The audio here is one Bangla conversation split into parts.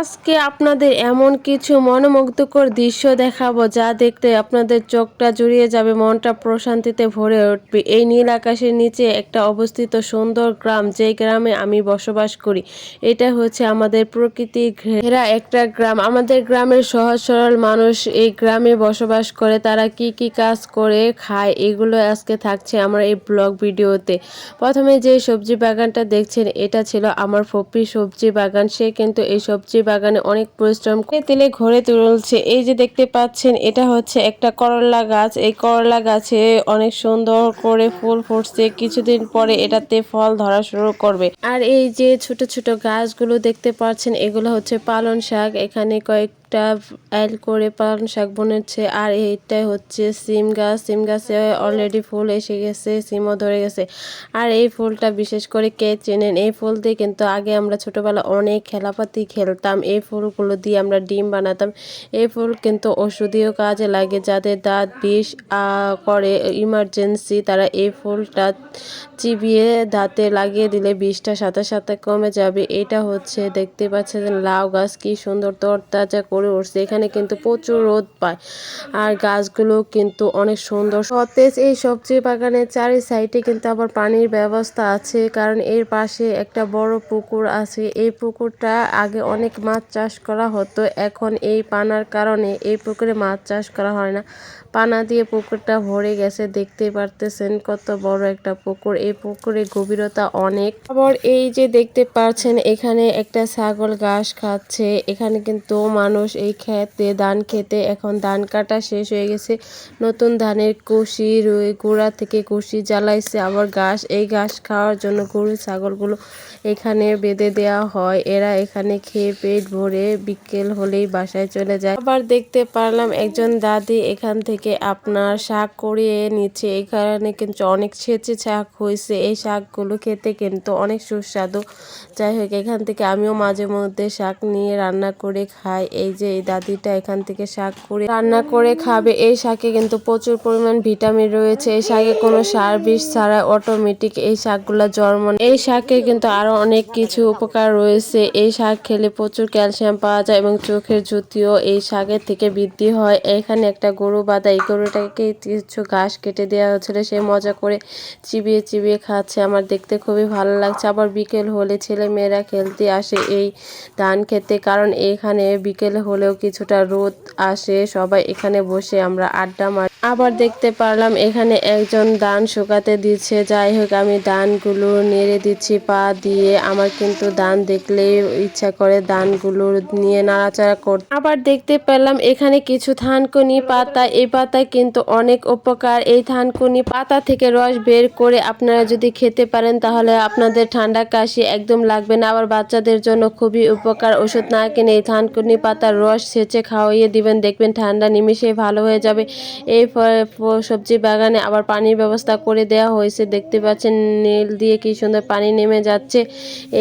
আজকে আপনাদের এমন কিছু মনোমুগ্ধকর দৃশ্য দেখাবো যা দেখতে আপনাদের চোখটা জুড়িয়ে যাবে, মনটা প্রশান্তিতে ভরে উঠবে। এই নীল আকাশের নিচে একটা অবস্থিত সুন্দর গ্রাম যে গ্রামে আমি বসবাস করি। এটা হচ্ছে আমাদের প্রকৃতি ঘেরা একটা গ্রাম। আমাদের গ্রামের সহজ সরল মানুষ এই গ্রামে বসবাস করে, তারা কি কি কাজ করে খায়, এগুলো আজকে থাকছে আমার এই ব্লগ ভিডিওতে। প্রথমে যে সবজি বাগানটা দেখছেন, এটা ছিল আমার ফপি সবজি বাগান। সে কিন্তু এই সবজি বাগানে অনেক পরিশ্রম করে তেলে ঘরে তুলছে। এই যে দেখতে পাচ্ছেন, এটা হচ্ছে একটা করলা গাছ। এই করলা গাছে অনেক সুন্দর করে ফুল ফুটছে। কিছুদিন পরে এটাতে ফল ধরা শুরু করবে। আর এই যে ছোট ছোট গাছগুলো দেখতে পাচ্ছেন, এগুলো হচ্ছে পালন শাক। এখানে কয়েক একটা অ্যাল করে পালন শাক বনেছে আর এইটা হচ্ছে সিম গাছ। সিম গাছে অলরেডি ফুল এসে গেছে, সিমও ধরে গেছে। আর এই ফুলটা বিশেষ করে কে চেনেন? এই ফুল দিয়ে কিন্তু আগে আমরা ছোটবেলা অনেক খেলাপাতি খেলতাম। এই ফুলগুলো দিয়ে আমরা ডিম বানাতাম। এই ফুল কিন্তু ওষুধীয় কাজে লাগে। যাদের দাঁত বিষ করে ইমার্জেন্সি তারা এই ফুলটা চিবিয়ে দাঁতে লাগিয়ে দিলে বিষটা সাথে সাথে কমে যাবে। এটা হচ্ছে দেখতে পাচ্ছেন লাউ গাছ, কি সুন্দর তরতাজা করে উঠছে। এখানে কিন্তু প্রচুর রোদ পায়। আর গাছগুলো কিন্তু অনেক সুন্দর। সতেজ এই সবজি বাগানের চারি সাইডে কিন্তু আবার পানির ব্যবস্থা আছে। কারণ এর পাশে একটা বড় পুকুর আছে। এই পুকুরটা আগে অনেক মাছ চাষ করা হতো। এখন এই পানার কারণে এই পুকুরে মাছ চাষ করা হয় না। পানা দিয়ে পুকুরটা ভরে গেছে। দেখতে পারতেছেন কত বড় একটা পুকুর। এই পুকুরে গভীরতা অনেক। আবার এই যে দেখতে পাচ্ছেন, এখানে একটা ছাগল ঘাস খাচ্ছে। এখানে কিন্তু মানুষ এই খেতে ধান খেতে, এখন ধান কাটা শেষ হয়ে গেছে। নতুন ধানের কুশি গোড়া থেকে কুশি জ্বালাইছে। আবার ঘাস, এই ঘাস খাওয়ার জন্য গরু ছাগলগুলো এখানে বেঁধে দেওয়া হয়। এরা এখানে খেয়ে পেট ভরে বিকেল হলেই বাসায় চলে যায়। আবার দেখতে পারলাম একজন দাদি এখান থেকে আপনার শাক করিয়ে নিচ্ছে। এখানে কিন্তু অনেক সেচে শাক হয়েছে। এই শাকগুলো খেতে কিন্তু অনেক সুস্বাদু। যাই হোক, এখান থেকে আমিও মাঝে মধ্যে শাক নিয়ে রান্না করে খাই। এই যে এই দাদিটা এখান থেকে শাক করে রান্না করে খাবে। এই শাকে কিন্তু প্রচুর পরিমাণ ভিটামিন রয়েছে। এই শাকে কোনো সার বিষ ছাড়া অটোমেটিক এই শাকগুলো জন্ম এই শাকে কিন্তু আরও অনেক কিছু উপকার রয়েছে। এই শাক খেলে প্রচুর ক্যালসিয়াম পাওয়া যায় এবং চোখের জুতিও এই শাকের থেকে বৃদ্ধি হয়। এখানে একটা গরু বাঁধা এই গরুটাকে কিছু ঘাস কেটে দেওয়া হয়েছিল। সে মজা করে চিবিয়ে চিবিয়ে খাচ্ছে। আমার দেখতে খুবই ভালো লাগছে। আবার বিকেল হলে ছেলে মেয়েরা খেলতে আসে এই ধান খেতে। কারণ এখানে বিকেল হলেও কিছুটা রোদ আসে। সবাই এখানে বসে আমরা আড্ডা মারি আবার দেখতে পারলাম এখানে একজন দান শুকাতে দিচ্ছে। যাই হোক, আমি দানগুলো নেড়ে দিচ্ছি, পা দিয়ে। আমার কিন্তু দান দেখলে ইচ্ছা করে দানগুলো নিয়ে নাড়াচাড়া করতে। আবার দেখতে পেলাম এখানে কিছু থানকুনি পাতা। এই পাতা কিন্তু অনেক উপকার। এই থানকুনি পাতা থেকে রস বের করে আপনারা যদি খেতে পারেন, তাহলে আপনাদের ঠান্ডা কাশি একদম লাগবে না। আবার বাচ্চাদের জন্য খুবই উপকার। ওষুধ না কিনে এই থানকুনি পাতার রস সেচে খাওয়াইয়ে দিবেন। দেখবেন ঠান্ডা নিমিশে ভালো হয়ে যাবে। এই সবজি বাগানে আবার পানির ব্যবস্থা করে দেয়া হয়েছে। দেখতে পাচ্ছেন নীল দিয়ে কি সুন্দর পানি নেমে যাচ্ছে।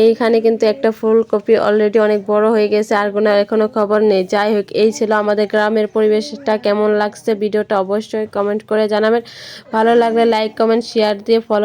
এইখানে কিন্তু একটা ফুলকপি অলরেডি অনেক বড় হয়ে গেছে, আর কোনো এখনও খবর নেই। যাই হোক, এই ছিল আমাদের গ্রামের পরিবেশটা কেমন লাগছে? ভিডিওটা অবশ্যই কমেন্ট করে জানাবেন। ভালো লাগলে লাইক কমেন্ট শেয়ার দিয়ে ফলো